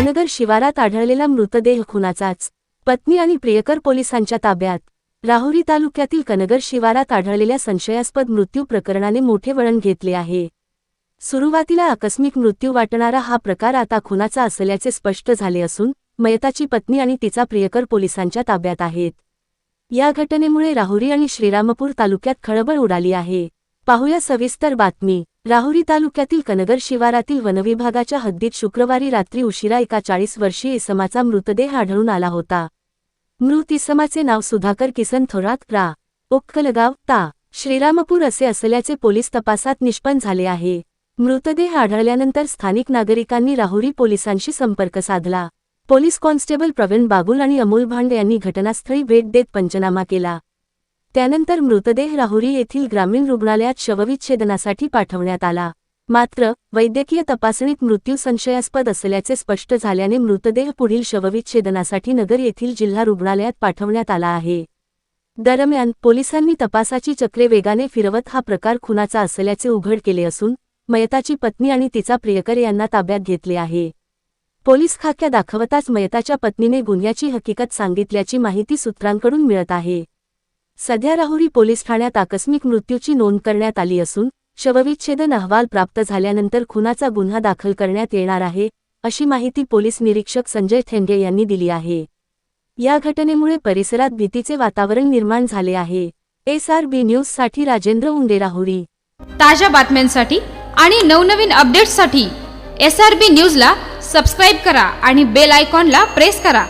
कनगर शिवारात आढळलेला मृतदेह खुनाचाच. पत्नी आणि प्रियकर पोलिसांच्या ताब्यात. राहुरी तालुक्यातील कनगर शिवारात आढळलेल्या संशयास्पद मृत्यू प्रकरणाने मोठे वळण घेतले आहे. सुरुवातीला आकस्मिक मृत्यू वाटणारा हा प्रकार आता खुनाचा असल्याचे स्पष्ट झाले असून मयताची पत्नी आणि तिचा प्रियकर पोलिसांच्या ताब्यात आहेत. या घटनेमुळे राहुरी आणि श्रीरामपूर तालुक्यात खळबळ उडाली आहे. पाहूया सविस्तर बातमी. राहुरी तालुक्यातील कनगर शिवारातील वनविभागाच्या हद्दीत शुक्रवारी रात्री उशिरा एका चाळीस वर्षीय इसमाचा मृतदेह आढळून आला होता. मृत इसमाचे नाव सुधाकर किसन थोरात रा. ओक्कलगाव ता. श्रीरामपूर असे असल्याचे पोलीस तपासात निष्पन्न झाले आहे. मृतदेह आढळल्यानंतर स्थानिक नागरिकांनी राहुरी पोलिसांशी संपर्क साधला. पोलीस कॉन्स्टेबल प्रवीण बागुल आणि अमोल भांडे यांनी घटनास्थळी भेट देत पंचनामा केला. त्यानंतर मृतदेह राहुरी येथील ग्रामीण रुग्णालयात शवविच्छेदनासाठी पाठवण्यात आला. मात्र वैद्यकीय तपासणीत मृत्यू संशयास्पद असल्याचे स्पष्ट झाल्याने मृतदेह पुढील शवविच्छेदनासाठी नगर येथील जिल्हा रुग्णालयात पाठवण्यात आला आहे. दरम्यान पोलिसांनी तपासाची चक्रे वेगाने फिरवत हा प्रकार खुनाचा असल्याचे उघड केले असून मयताची पत्नी आणि तिचा प्रियकर यांना ताब्यात घेतले आहे. पोलीस खाक्या दाखवताच मयताच्या पत्नीने गुन्ह्याची हकीकत सांगितल्याची माहिती सूत्रांकडून मिळत आहे. सध्या राहुरी पोलीस ठाण्यात आकस्मिक मृत्यूची नोंद करण्यात आली असून शवविच्छेदन अहवाल प्राप्त झाल्यानंतर खुनाचा गुन्हा दाखल करण्यात येणार आहे अशी माहिती पोलीस निरीक्षक संजय ठेंगे यांनी दिली आहे. या घटनेमुळे परिसरात भीतीचे वातावरण निर्माण झाले आहे. एस आर बी न्यूजसाठी राजेंद्र उंडे राहुरी. ताज्या बातम्यांसाठी आणि नवनवीन अपडेट्ससाठी एस आर बी न्यूजला सबस्क्राईब करा आणि बेल आयकॉनला प्रेस करा.